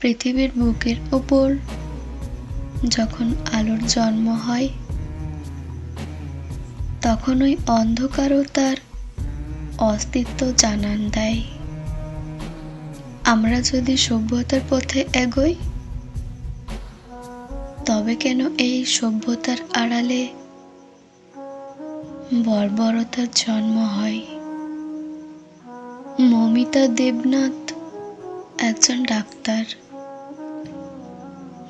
পৃথিবীর বুকের ওপর যখন আলোর জন্ম হয়, তখন ওই অন্ধকারও তার অস্তিত্ব জানান দেয়। আমরা যদি সভ্যতার পথে এগোই, তবে কেন এই সভ্যতার আড়ালে বর্বরতার জন্ম হয়? মমিতা দেবনাথ একজন ডাক্তার।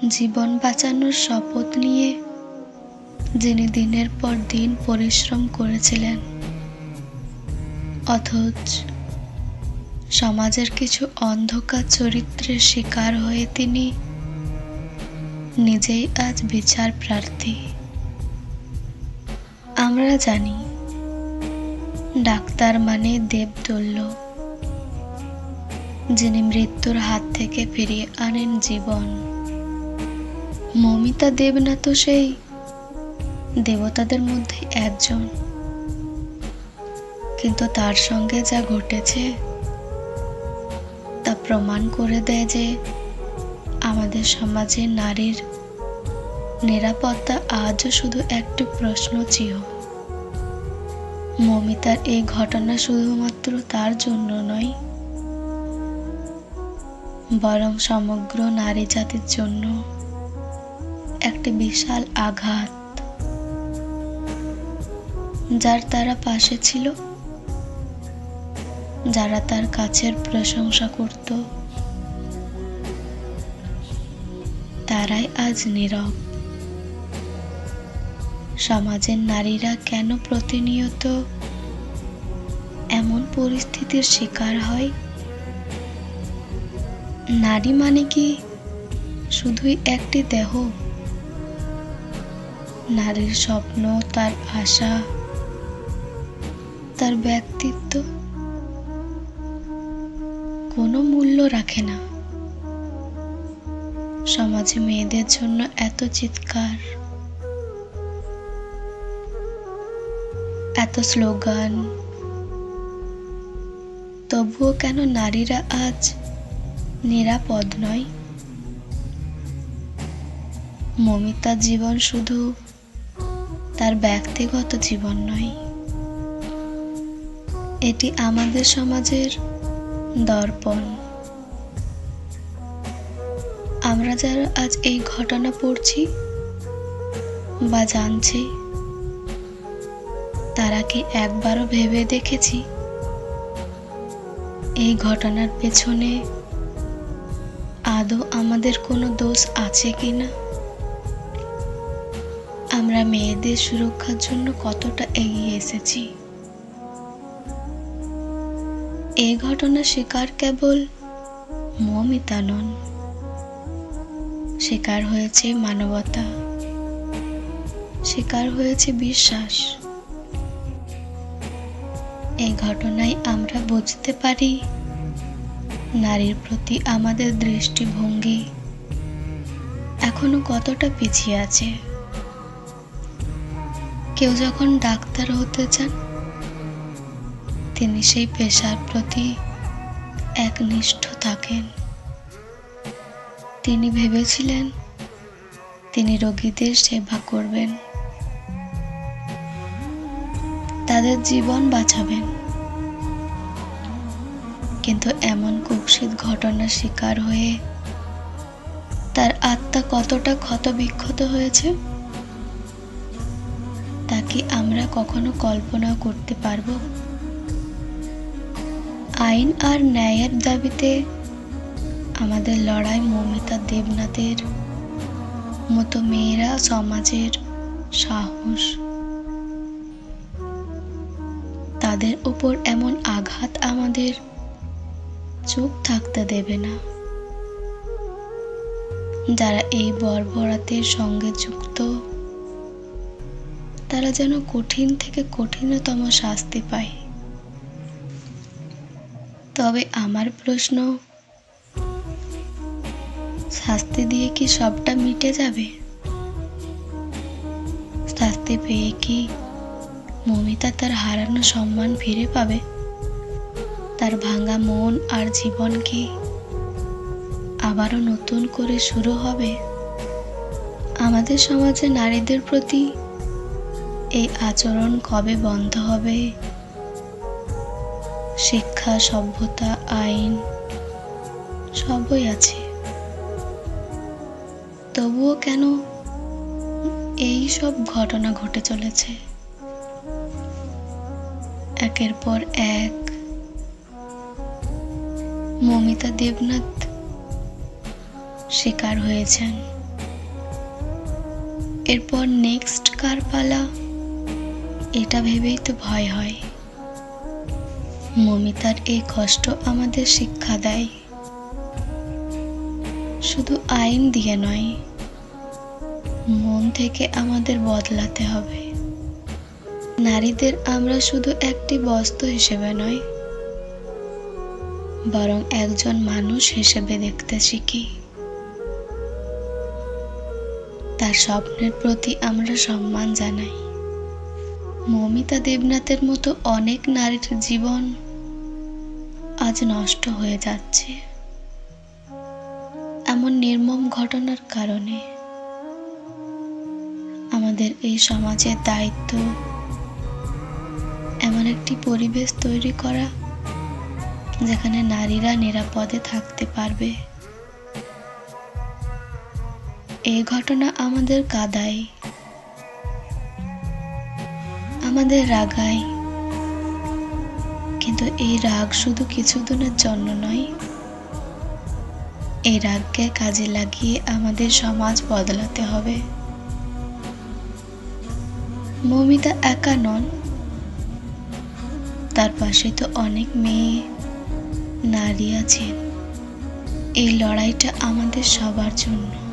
জীবন বাঁচানোর শপথ নিয়ে, যিনি দিনের পর দিন পরিশ্রম করেছিলেন। অথচ সমাজের কিছু অন্ধকার চরিত্রের শিকার হয়ে তিনি নিজেই আজ বিচার প্রার্থী। আমরা জানি, ডাক্তার মানে দেবতুল্য যিনি মৃত্যুর হাত থেকে ফিরিয়ে আনেন জীবন। মমিতা দেবনাথ সেই দেবতাদের মধ্যে একজন। কিন্তু তার সঙ্গে যা ঘটেছে, তা প্রমাণ করে দেয় যে আমাদের সমাজে নারীর নিরাপত্তা আজও শুধু একটি প্রশ্ন চিহ মমিতার এই ঘটনা শুধুমাত্র তার জন্য নয়, বরং সমগ্র নারী জাতির জন্য বিশাল আঘাত যার তারা পাশে ছিল, যারা তার কাছের প্রশংসা করত। তারাই আজ নীরব। সমাজের নারীরা কেন প্রতিনিয়ত এমন পরিস্থিতির শিকার হয়? নারী মানে কি? শুধুই একটি দেহ? নারীর স্বপ্ন, তার আশা, তার ব্যক্তিত্ব কোনো মূল্য রাখে না। সমাজে মেয়েদের জন্য এত চিৎকার, এত স্লোগান, তবুও কেন নারীরা আজ নিরাপদ নয়? মমিতার জীবন শুধু তার ব্যক্তিগত জীবন নয়। এটি আমাদের সমাজের দর্পণ। আমরা যারা আজ এই ঘটনা পড়ছি বা জানছি, তারা কি একবারও ভেবে দেখেছি? এই ঘটনার পেছনে আদৌ আমাদের কোনো দোষ আছে কি না আমরা মেয়েদের সুরক্ষার জন্য কতটা এগিয়ে এসেছি? এই ঘটনা শিকার কেবল মমিতা নন। শিকার হয়েছে মানবতা। শিকার হয়েছে বিশ্বাস। এই ঘটনায় আমরা বুঝতে পারি, নারীর প্রতি আমাদের দৃষ্টিভঙ্গি এখনও কতটা পিছিয়ে আছে। কেউ যখন ডাক্তার হতে চান, তিনি সেই পেশার প্রতি একনিষ্ঠ থাকেন। তিনি ভেবেছিলেন তিনি রোগীদের সেবা করবেন। তাদের জীবন বাঁচাবেন। কিন্তু এমন কুৎসিত ঘটনার শিকার হয়ে তার আত্মা কতটা ক্ষতবিক্ষত হয়েছে কি আমরা কখনো কল্পনা করতে পারব? আইন আর ন্যায়ের দাবিতে আমাদের লড়াই মমিতা দেবনাথের মতো মেয়েরা সমাজের সাহস। তাদের উপর এমন আঘাত আমাদের চুপ থাকতে দেবে না। যারা এই বর্বরাতের সঙ্গে যুক্ত তারা যেন কঠিন থেকে কঠিনতম শাস্তি পায়। তবে আমার প্রশ্ন, শাস্তি দিয়ে কি সবটা মিটে যাবে? শাস্তি পেয়ে কি মমিতা তার হারানো সম্মান ফিরে পাবে? তার ভাঙা মন আর জীবন কি আবারও নতুন করে শুরু হবে? আমাদের সমাজে নারীদের প্রতি এই আচরণ কবে বন্ধ হবে? শিক্ষা, সভ্যতা, আইন সবই আছে। তবুও কেন এই সব ঘটনা ঘটে চলেছে? একের পর এক মমিতা দেবনাথ শিকার হয়েছেন। এরপর নেক্সট কার পালা? এটা ভেবেই তো ভয় হয়। মমিতার এই কষ্ট আমাদের শিক্ষা দেয়। শুধু আইন দিয়ে নয়, মন থেকে আমাদের বদলাতে হবে। নারীদের আমরা শুধু একটি বস্তু হিসেবে নয়, বরং একজন মানুষ হিসেবে দেখতে শিখি। তার স্বপ্নের প্রতি আমরা সম্মান জানাই। মমিতা দেবনাথের মতো অনেক নারীর জীবন আজ নষ্ট হয়ে যাচ্ছে। এমন নির্মম ঘটনার কারণে আমাদের এই সমাজের দায়িত্ব এমন একটি পরিবেশ তৈরি করা যেখানে নারীরা নিরাপদে থাকতে পারবে। এই ঘটনা আমাদের কাদায় আমাদের রাগায় কিন্তু এই রাগ শুধু কিছুদিনের জন্য নয়, এই রাগকে কাজে লাগিয়ে আমাদের সমাজ বদলাতে হবে। মমিতা একা নন, তার পাশে তো অনেক মেয়ে, নারী আছেন। এই লড়াইটা আমাদের সবার জন্য।